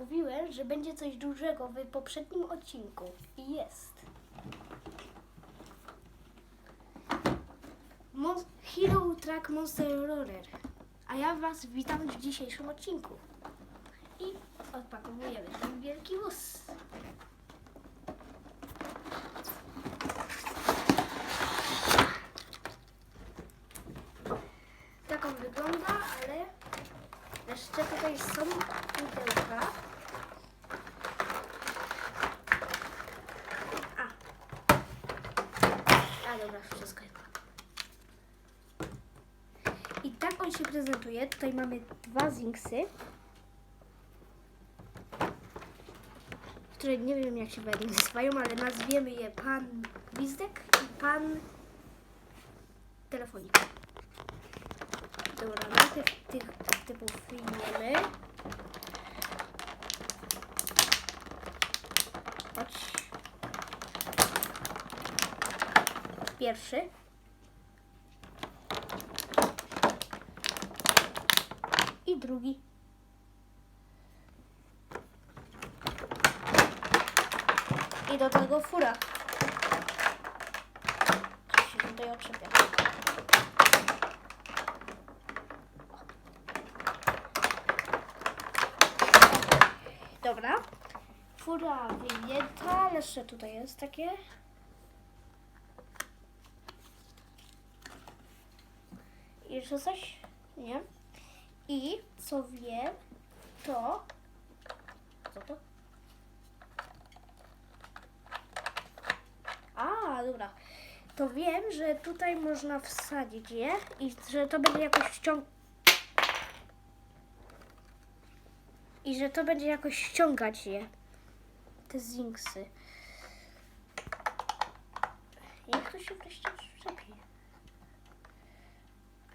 Mówiłem, że będzie coś dużego w poprzednim odcinku. I jest. Mon- Hero Track Monster Roller. A ja Was witam w dzisiejszym odcinku. I odpakowujemy ten wielki wóz. Tak on wygląda, ale jeszcze tutaj są pudełka. A. A dobra, wszystko jest. I tak on się prezentuje. Tutaj mamy dwa zinksy. Które nie wiem jak się według nazywają, ale nazwiemy je pan Gwizdek i pan Telefonik. Dobra, najpierw tych typów wyjmiemy. Chodź. Pierwszy. I drugi. I do tego fura. Się tutaj otrzepia. Dobra. Fura wyjęta, jeszcze tutaj jest takie. Jeszcze coś? Nie. I co wiem, to. Co to? A, dobra. To wiem, że tutaj można wsadzić je i że to będzie jakoś ściąg... I że to będzie jakoś ściągać je. Te zinksy. Jak to się wreszcie przyczepi?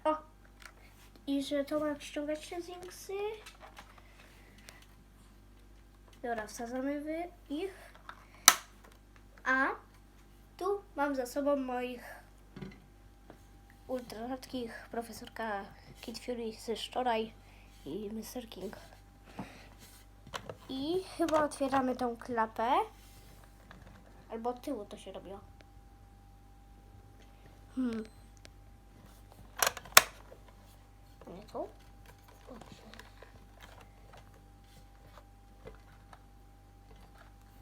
O! I że to ma ściągać te zinksy. Dobra, wsadzamy ich. A tu mam za sobą moich ultra rzadkich profesorka Kid Fury z wczoraj i Mr. King. I chyba otwieramy tą klapę. Albo tyłu to się robiło. Hmm. Nie tu?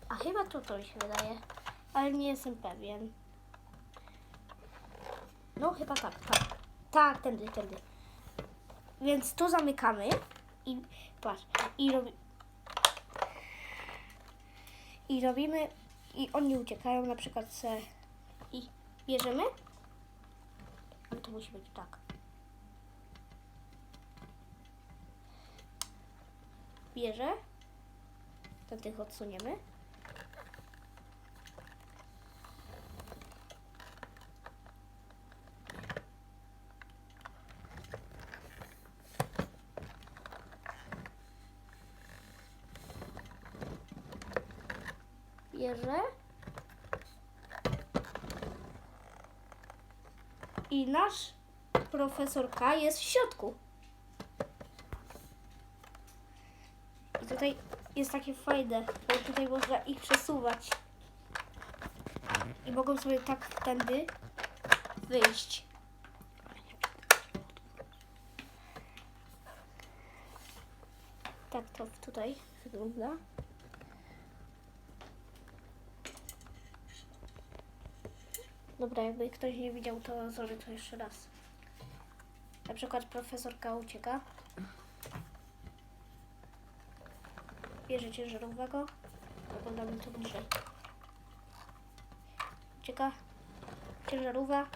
A chyba tu to mi się wydaje. Ale nie jestem pewien. No chyba tak, tak. Tak, tędy, tędy. Więc tu zamykamy i patrz, i robi, i robimy, i oni uciekają na przykład se i bierzemy, ale to musi być tak. Bierze, to tych odsuniemy. Bierze. I nasz profesor K jest w środku. I tutaj jest takie fajne, bo tutaj można ich przesuwać. I mogą sobie tak tędy wyjść. Tak to tutaj wygląda. Dobra, jakby ktoś nie widział, to sorry, to jeszcze raz. Na przykład profesorka ucieka. Bierze ciężarowego. Oglądamy to bliżej. Ucieka. Ciężarówka.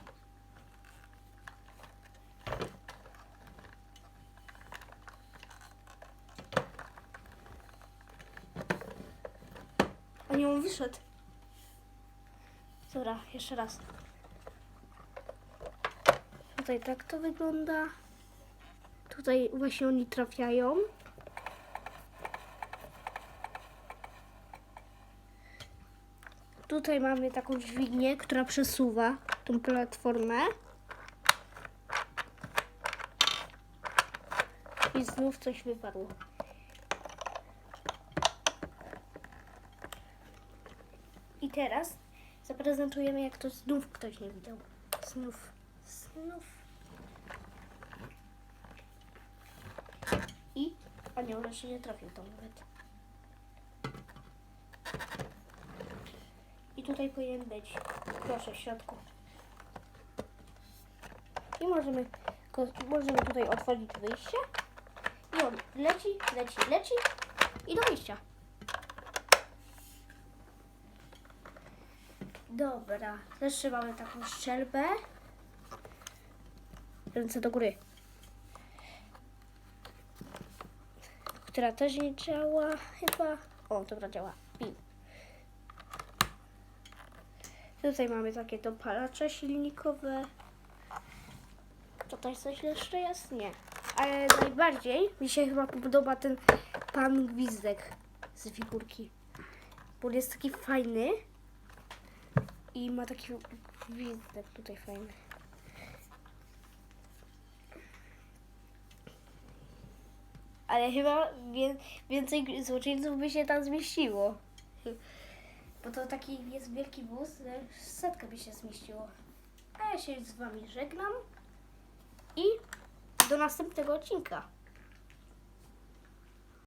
A nie, on wyszedł. Dobra, jeszcze raz. Tutaj tak to wygląda. Tutaj właśnie oni trafiają. Tutaj mamy taką dźwignię, która przesuwa tą platformę. I znów coś wypadło. I teraz zaprezentujemy, jak to znów ktoś nie widział. Znów. Znów. I anioł jeszcze nie trafił tam nawet. I tutaj powinien być. Proszę, w środku. I możemy, możemy tutaj otworzyć wyjście. I on leci, leci, leci i do wyjścia. Dobra, też mamy taką szczelbę. Ręce do góry. Która też nie działa chyba. O, dobra, działa. Pin. Tutaj mamy takie dopalacze silnikowe. Tutaj coś jeszcze jest? Nie. Ale najbardziej mi się chyba podoba ten pan gwizdek z figurki. Bo jest taki fajny. I ma taki gwizdek tutaj fajny. Ale chyba wie, więcej złoczyńców by się tam zmieściło. Bo to taki jest wielki wóz, że setka by się zmieściło. A ja się z wami żegnam i do następnego odcinka.